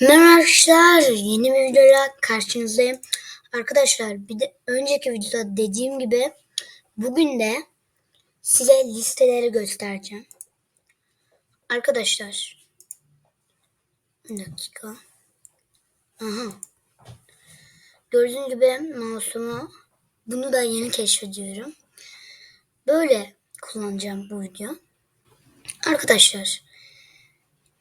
Merhaba arkadaşlar, yeni bir videoyla karşınızdayım. Arkadaşlar bir de önceki videoda dediğim gibi bugün de size listeleri göstereceğim. Arkadaşlar bir dakika. Aha. Gördüğünüz gibi mouse'umu bunu da yeni keşfediyorum. Böyle kullanacağım bu video. Arkadaşlar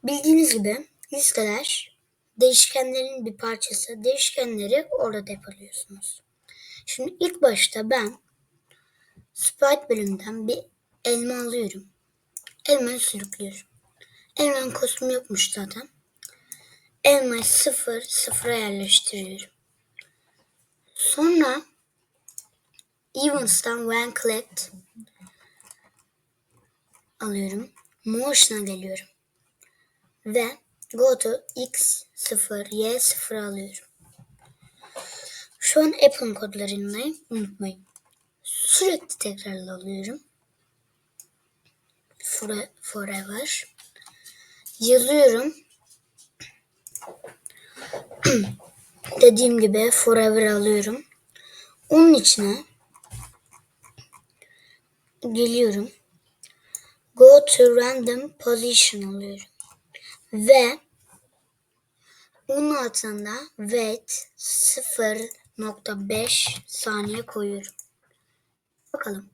bildiğiniz gibi listeler değişkenlerin bir parçası. Değişkenleri orada depoluyorsunuz. Şimdi ilk başta ben Sprite bölümünden bir elma alıyorum. Elmayı sürüklüyorum. Elmanın kostümü yokmuş zaten. Elmayı sıfır sıfıra yerleştiriyorum. Sonra Events'tan When Collect alıyorum. Motion'a geliyorum. Ve go to x0, y0 alıyorum. Şu an Apple'ın kodlarındayım. Unutmayın. Sürekli tekrarla alıyorum. For- Forever. Yazıyorum. Dediğim gibi forever alıyorum. Onun içine geliyorum. Go to random position alıyorum. Ve onun altında wait 0.5 saniye koyuyorum. Bakalım.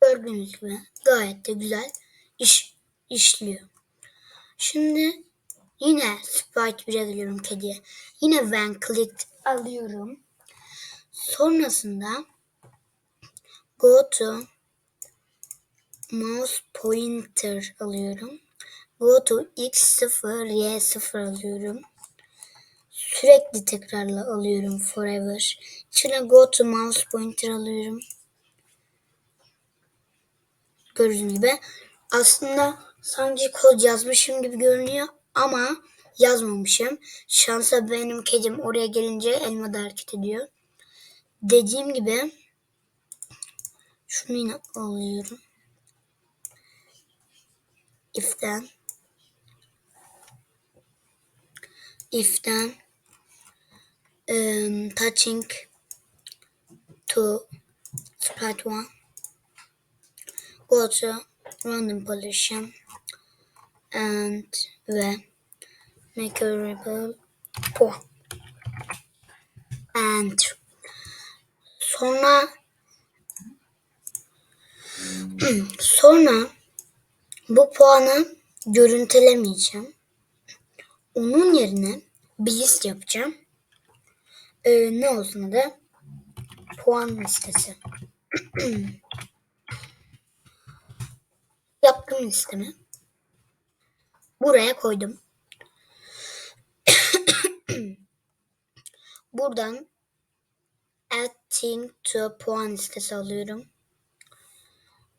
Gördüğünüz gibi gayet de güzel iş, işliyor. Şimdi yine Sprite 1'e geliyorum kediye. Yine when clicked alıyorum. Sonrasında go to mouse pointer alıyorum. Go to x0, y0 alıyorum. Sürekli tekrarla alıyorum forever. İçine go to mouse pointer alıyorum. Gördüğünüz gibi aslında sanki kod yazmışım gibi görünüyor ama yazmamışım. Şansa benim kedim oraya gelince elma da hareket ediyor. Dediğim gibi şunu yine alıyorum. If'ten if'ten um, touching to sprite one go to random position and ve make a variable puan and sonra sonra bu puanı görüntülemeyeceğim. Onun yerine bir list yapacağım. Ee, ne olsun da puan listesi. Yaptım listemi. Buraya koydum. Buradan adding to puan listesi alıyorum.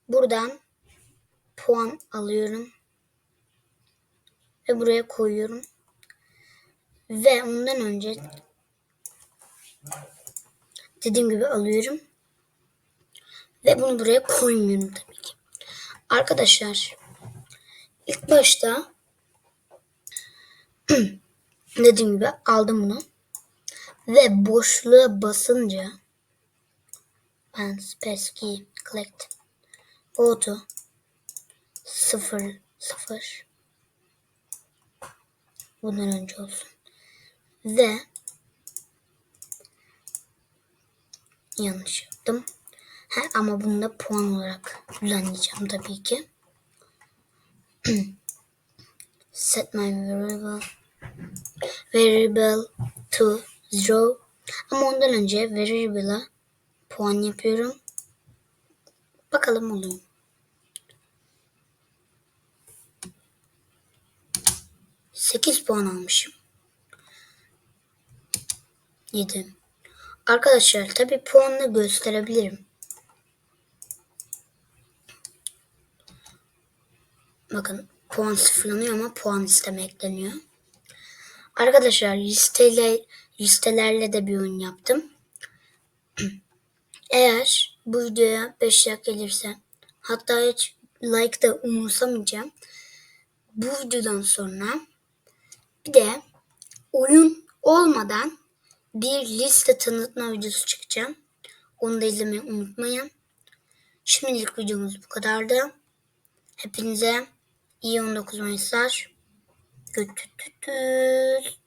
Buradan puan alıyorum. Ve buraya koyuyorum. Ve ondan önce dediğim gibi alıyorum. Ve bunu buraya koymuyorum tabii ki. Arkadaşlar ilk başta dediğim gibi aldım bunu. Ve boşluğa basınca ben space key collect go to 0 0 bundan önce olsun. Ve yanlış yaptım. Ha, ama bunu da puan olarak düzenleyeceğim tabii ki. Set my variable variable to zero. Ama ondan önce variable'a puan yapıyorum. Bakalım oluyor. Sekiz puan almışım. Yedi. Arkadaşlar tabi puanını gösterebilirim. Bakın puan sıfırlanıyor ama puan isteme ekleniyor. Arkadaşlar listeyle, listelerle de bir oyun yaptım. Eğer bu videoya 5 like gelirse hatta hiç like da umursamayacağım. Bu videodan sonra bir de oyun olmadan bir liste tanıtma videosu çekeceğim. Onu da izlemeyi unutmayın. Şimdilik videomuz bu kadardı. Hepinize iyi 19 Mayıslar. Götütütüz.